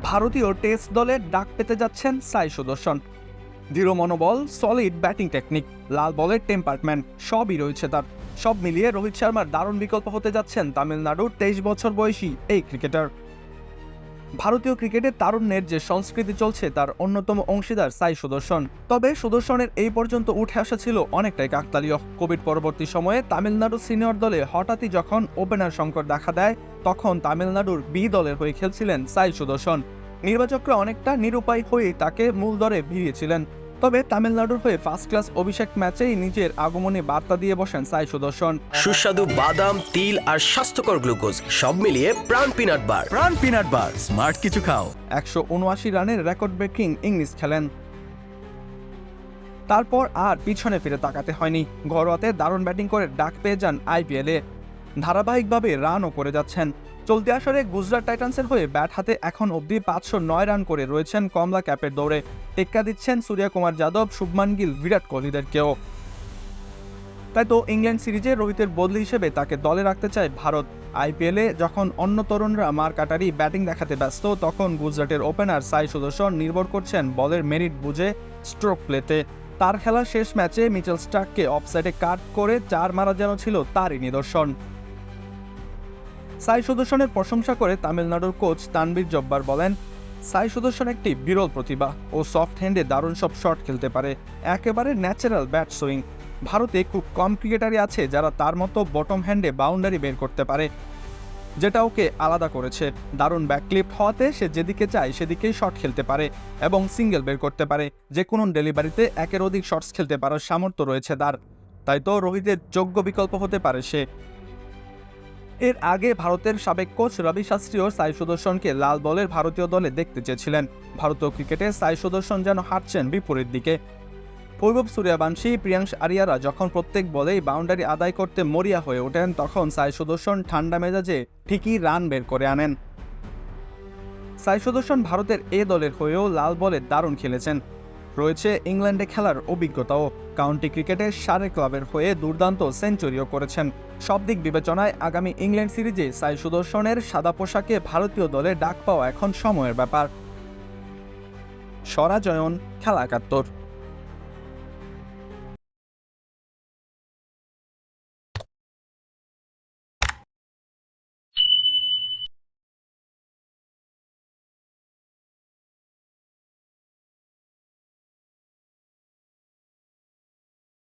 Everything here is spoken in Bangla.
ভারতীয় টেস্ট দলে ডাক পেতে যাচ্ছেন সাই সুদর্শন। দৃঢ় মনোবল সলিড ব্যাটিং টেকনিক লাল বলের টেম্পার্টমেন্ট সবই রয়েছে তার। সব মিলিয়ে রোহিত শর্মার দারুণ বিকল্প হতে যাচ্ছেন তামিলনাড়ুর তেইশ বছর বয়সী এই ক্রিকেটার ভারতীয় ক্রিকেটের তারুণ্যের যে সংস্কৃতি চলছে, তার অন্যতম অংশীদার সাই সুদর্শন। তবে সুদর্শনের এই পর্যন্ত উঠে আসা ছিল অনেকটাই কাকতালীয়। কোভিড পরবর্তী সময়ে তামিলনাড়ু সিনিয়র দলে হঠাৎই যখন ওপেনার সংকট দেখা দেয়, তখন তামিলনাড়ুর বি দলের হয়ে খেলছিলেন সাই সুদর্শন। নির্বাচকরা অনেকটা নিরুপায় হয়ে তাকে মূল দরে ভিড়িয়েছিলেন। তবে তামিলনাড়ুর হয়ে ফার্স্ট ক্লাস অভিষেক ম্যাচেই নিজের আগমনে বার্তা দিয়ে বসেন সাই সুদর্শন। সুস্বাদু বাদাম তিল আর স্বাস্থ্যকর গ্লুকোজ সব মিলিয়ে প্রাণ পিনাট বার। প্রাণ পিনাট বার স্মার্ট কিছু খাও। একশো উনআশি রানের রেকর্ড ব্রেকিং ইংলিশ খেলেন। তারপর আর পিছনে ফিরে তাকাতে হয়নি। ঘরোয়াতে দারুণ ব্যাটিং করে ডাক পেয়ে যান আইপিএলে ধারাবাহিকভাবে রানও করে যাচ্ছেন। চলতি আসরে গুজরাট টাইটান্সের হয়ে ব্যাট হাতে এখন অবধি পাঁচশো নয় রান করে রয়েছেন কমলা ক্যাপের দৌড়ে। টেক্কা দিচ্ছেন সূর্যকুমার যাদব, শুভমান গিল, বিরাট কোহলিদেরকেও। তাই তো ইংল্যান্ড সিরিজে রোহিতের বদলি হিসেবে তাকে দলে রাখতে চায় ভারত। আইপিএলে যখন অন্য তরুণরা মার কাটারি ব্যাটিং দেখাতে ব্যস্ত, তখন গুজরাটের ওপেনার সাই সুদর্শন নির্ভর করছেন বলের মেরিট বুঝে স্ট্রোক প্লেতে। তার খেলা শেষ ম্যাচে মিচেল স্টাককে অফসাইডে কাট করে চার মারা যেন ছিল তারই নিদর্শন। সাই সুদর্শনের প্রশংসা করে তামিলনাড়ুর কোচ তানবীর জব্বার বলেন, সাই সুদর্শন একটি বিরল প্রতিভা ও সফট হ্যান্ডে দারুণ সব শট খেলতে পারে। একেবারে ন্যাচারাল ব্যাট সুইং। ভারতে খুব কম ক্রিকেটারই আছে যারা তার মতো বটম হ্যান্ডে বাউন্ডারি বের করতে পারে, যেটা ওকে আলাদা করেছে। দারুণ ব্যাকলিফট হওয়াতে সে যেদিকে চায় সেদিকেই শট খেলতে পারে এবং সিঙ্গেল বের করতে পারে। যে কোনো ডেলিভারিতে একের অধিক শটস খেলতে পারার সামর্থ্য রয়েছে তার। তাই তো রোহিতের যোগ্য বিকল্প হতে পারে সে। এর আগে ভারতের সাবেক কোচ রবি শাস্ত্রীও সাই সুদর্শনকে লাল বলের ভারতীয় দলে দেখতে চেয়েছিলেন। ভারতীয় ক্রিকেটে সাই সুদর্শন যেন হাঁটছেন বিপরীত দিকে। বৈভব সূর্যবংশী প্রিয়াংশ আরিয়ারা যখন প্রত্যেক বলেই বাউন্ডারি আদায় করতে মরিয়া হয়ে ওঠেন, তখন সাই সুদর্শন ঠান্ডা মেজাজে ঠিকই রান বের করে আনেন। সাই সুদর্শন ভারতের এ দলের হয়েও লাল বলে দারুণ খেলেছেন। রয়েছে ইংল্যান্ডে খেলার অভিজ্ঞতাও। কাউন্টি ক্রিকেটে সারে ক্লাবের হয়ে দুর্দান্ত সেঞ্চুরিও করেছেন। সব দিক বিবেচনায় আগামী ইংল্যান্ড সিরিজে সাই সুদর্শনের সাদা পোশাকে ভারতীয় দলে ডাক পাওয়া এখন সময়ের ব্যাপার। সরাজয়ন খেলা একাত্তর